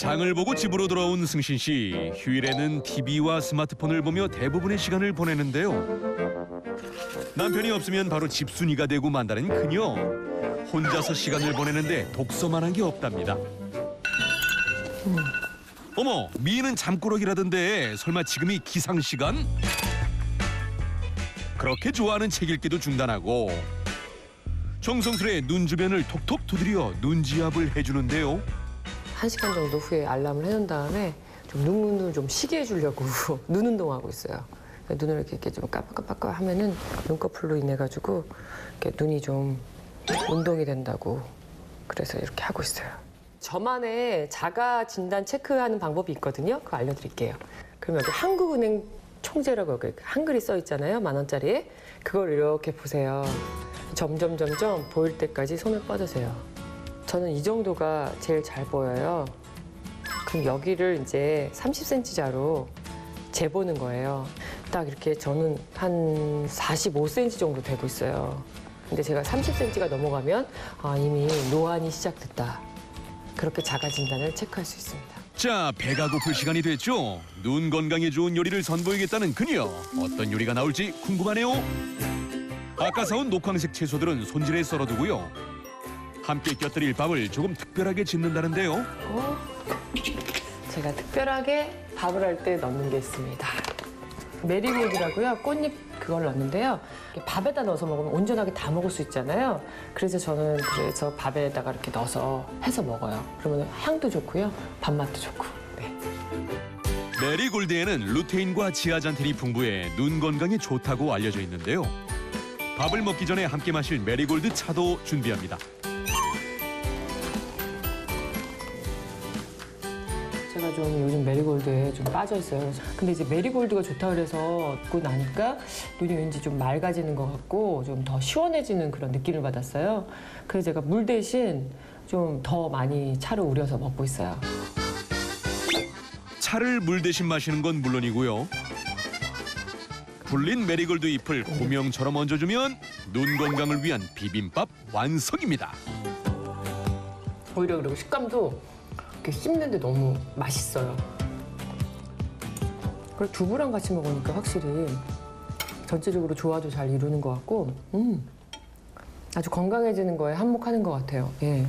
장을 보고 집으로 돌아온 승신 씨 휴일에는 TV와 스마트폰을 보며 대부분의 시간을 보내는데요. 남편이 없으면 바로 집순이가 되고 만다는 그녀. 혼자서 시간을 보내는데 독서만 한 게 없답니다. 어머, 미는 잠꾸러기라던데 설마 지금이 기상 시간? 그렇게 좋아하는 책 읽기도 중단하고 정성스레 눈 주변을 톡톡 두드려 눈지압을 해주는데요. 한 시간 정도 후에 알람을 해놓은 다음에 좀 눈을 좀 쉬게 해주려고 눈 운동하고 있어요. 눈을 이렇게, 이렇게 좀 깜빡깜빡 하면은 눈꺼풀로 인해 가지고 눈이 좀 운동이 된다고 그래서 이렇게 하고 있어요. 저만의 자가 진단 체크하는 방법이 있거든요. 그거 알려드릴게요. 그러면 여기 한국은행 총재라고 여기 한글이 써 있잖아요. 만 원짜리에 그걸 이렇게 보세요. 점점 점점 보일 때까지 손을 뻗으세요. 저는 이 정도가 제일 잘 보여요. 그럼 여기를 이제 30cm자로 재보는 거예요. 딱 이렇게 저는 한 45cm 정도 되고 있어요. 근데 제가 30cm가 넘어가면 아, 이미 노안이 시작됐다. 그렇게 자가 진단을 체크할 수 있습니다. 자, 배가 고플 시간이 됐죠. 눈 건강에 좋은 요리를 선보이겠다는 그녀. 어떤 요리가 나올지 궁금하네요. 아까 사온 녹황색 채소들은 손질해 썰어두고요. 함께 곁들일 밥을 조금 특별하게 짓는다는데요. 어? 제가 특별하게 밥을 할 때 넣는 게 있습니다. 메리골드라고요. 꽃잎 그걸 넣는데요. 이렇게 밥에다 넣어서 먹으면 온전하게 다 먹을 수 있잖아요. 그래서 저는 그래서 밥에다가 이렇게 넣어서 해서 먹어요. 그러면 향도 좋고요. 밥맛도 좋고. 네. 메리골드에는 루테인과 지아잔틴이 풍부해 눈 건강에 좋다고 알려져 있는데요. 밥을 먹기 전에 함께 마실 메리골드 차도 준비합니다. 제가 좀 요즘 메리골드에 좀 빠져 있어요. 근데 이제 메리골드가 좋다 그래서 듣고 나니까 눈이 왠지 좀 맑아지는 것 같고 좀 더 시원해지는 그런 느낌을 받았어요. 그래서 제가 물 대신 좀 더 많이 차를 우려서 먹고 있어요. 차를 물 대신 마시는 건 물론이고요. 불린 메리골드 잎을 고명처럼 얹어주면 눈 건강을 위한 비빔밥 완성입니다. 오히려 그리고 식감도 이렇게 씹는데 너무 맛있어요. 그리고 두부랑 같이 먹으니까 확실히 전체적으로 조화도 잘 이루는 것 같고, 음, 아주 건강해지는 거에 한몫하는 것 같아요. 예.